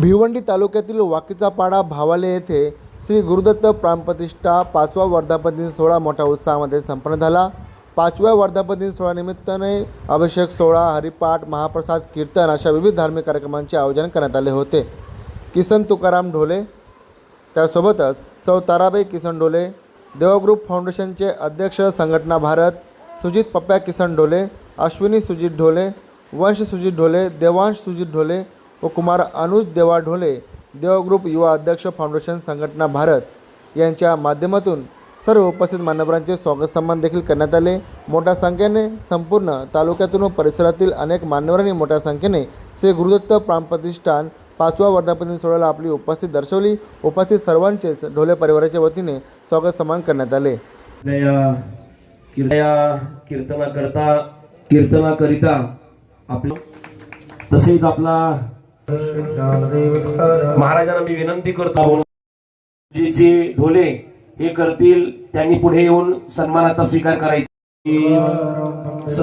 भिवंडी तालुक्यातील वाकीचा पाडा भावाले येथे श्री गुरुदत्त प्राणप्रतिष्ठा पाचवा वर्धापन दिन सोहळा मोठ्या उत्साहामध्ये संपन्न झाला. पाचव्या वर्धापन दिन सोहळ्यानिमित्ताने अभिषेक सोहळा हरिपाठ महाप्रसाद कीर्तन अशा विविध धार्मिक कार्यक्रमांचे आयोजन करण्यात आले होते. किसन तुकाराम ढोले त्यासोबतच सौ ताराबाई किसन ढोले देवग्रुप फाउंडेशनचे अध्यक्ष संघटना भारत सुजित पप्प्या किसन ढोले अश्विनी सुजित ढोले वंश सुजित ढोले देवांश सुजित ढोले व कुमार अनुज देवा ढोले देवग्रुप युवा अध्यक्ष फाउंडेशन संघटना भारत यांच्या माध्यमातून सर्व उपस्थित मान्यवरांचे स्वागत सन्मान देखील करण्यात आले. मोठ्या संख्येने संपूर्ण तालुक्यातून व परिसरातील अनेक मान्यवरांनी मोठ्या संख्येने श्री गुरुदत्त प्राणप्रतिष्ठान पाचवा वर्धापन सोहळ्याला आपली उपस्थिती दर्शवली. उपस्थित सर्वांचेच ढोले परिवाराच्या वतीने स्वागत सन्मान करण्यात आले. कीर्तना करता कीर्तना करिता आपला तसेच आपला महाराजांना मी विनंती करतो जे जे ढोले हे करतील त्यांनी पुढे येऊन सन्मानाचा स्वीकार करायचा.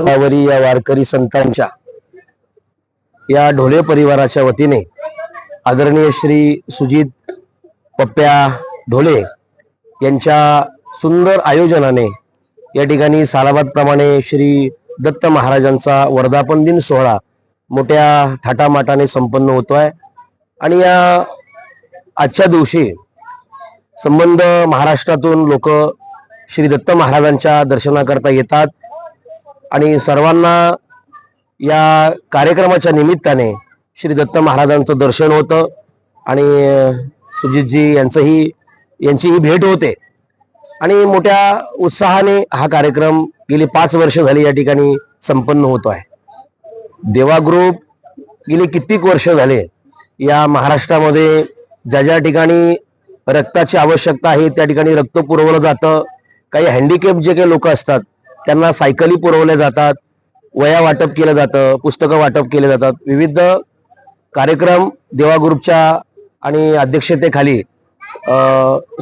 या वारकरी संतांच्या या ढोले परिवाराच्या वतीने आदरणीय श्री सुजित पप्प्या ढोले यांच्या सुंदर आयोजनाने या ठिकाणी सालाबाद प्रमाणे श्री दत्त महाराजांचा वर्धापन दिन सोहळा मोठ्या थाटामाटाने संपन्न होतो आहे आणि या आजच्या दिवशी संबंध महाराष्ट्रातून लोक श्री दत्त महाराजांच्या दर्शनाकरता येतात. आणि सर्वांना या कार्यक्रमाच्या निमित्ताने श्री दत्त महाराजांचं दर्शन होतं. आणि सुजितजी यांचंही यांचीही भेट होते. आणि मोठ्या उत्साहाने हा कार्यक्रम गेली पाच वर्ष झाली या ठिकाणी संपन्न होतो आहे देवा ग्रुप गेली कित्येक वर्ष झाले. या महाराष्ट्रामध्ये ज्या ज्या ठिकाणी रक्ताची आवश्यकता आहे त्या ठिकाणी रक्त पुरवलं जातं. काही हँडिकॅप जे काही लोक असतात त्यांना सायकली पुरवल्या जातात. वया वाटप केलं जातं पुस्तकं वाटप केले जातात. विविध कार्यक्रम देवा ग्रुपच्या आणि अध्यक्षतेखाली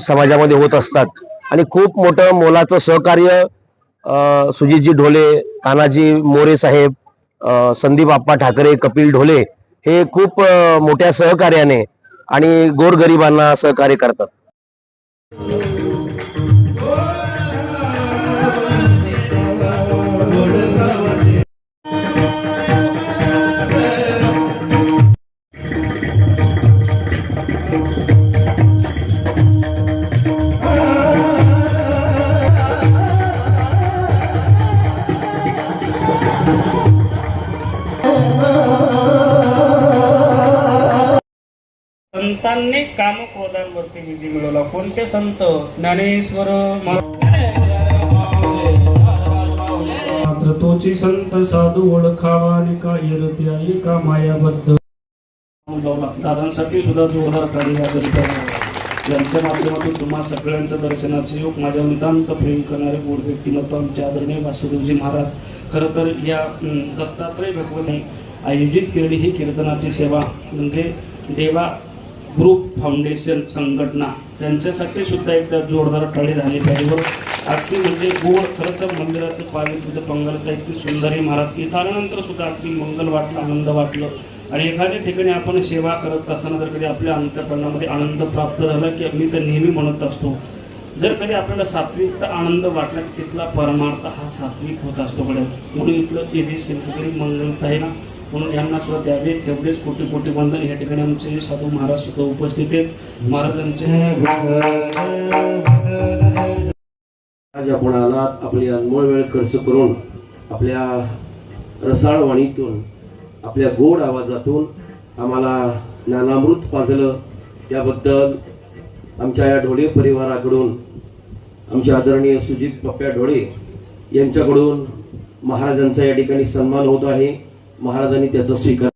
समाजामध्ये होत असतात. आणि खूप मोठं मोलाचं सहकार्य सुजितजी ढोले तानाजी मोरे साहेब संदीप आप्पा ठाकरे कपिल ढोले हे खूप मोठ्या सहकार्याने आणि गोरगरिबांना सहकार्य करतात. संतांनी कामक्रोधांवरती विजय मिळवला. कोणते संत? ज्ञानेश्वर मात्र तोची संत साधू ओळखावा आणि का येरते आई का मायाबद्ध? दादांसाठी सुद्धा जोरदार पाहिजे. यांच्या माध्यमातून तुम्हा सगळ्यांचं दर्शनाचे योग माझ्या नितांत प्रेम करणारे गोड व्यक्तिमत्व आमचे आदरणीय वासुदेवजी महाराज. खरं तर या दत्तात्रय भगवने आयोजित केलेली ही कीर्तनाची सेवा म्हणजे देवा ग्रुप फाउंडेशन संघटना त्यांच्यासाठी सुद्धा एकदा जोरदार टळे झाले पाहिजे. अगदी म्हणजे गोड खरं तर मंदिराचं पाणी तिथं पंगलचं इतकी सुंदर महाराज. इथं आल्यानंतर सुद्धा अगदी मंगल वाटलं आनंद वाटलं. आणि एखाद्या ठिकाणी आपण सेवा करत असताना जर कधी आपल्या अंतकरणामध्ये आनंद प्राप्त झाला की मी तर नेहमी म्हणत असतो जर कधी आपल्याला सात्विक आनंद वाटला की तिथला परमार्थ हा सात्विक होत असतो. कडे म्हणून इथलं येथे शेतकरी मंगलता आहे ना म्हणून यांना सुद्धा द्यावे तेवढेच कोटी कोटी वंदन. या ठिकाणी आमचे साधू महाराज सुद्धा उपस्थित आहेत. महाराजांचे आज आपण आलात आपली अनमोल वेळ खर्च करून आपल्या रसाळ वाणीतून आपल्या गोड आवाजातून आम्हाला ज्ञानामृत पाजलं. याबद्दल आमच्या या ढोळे परिवाराकडून आमचे आदरणीय सुजित पप्प्या ढोळे यांच्याकडून महाराजांचा या ठिकाणी सन्मान होत आहे. महाराजांनी त्याचा स्वीकार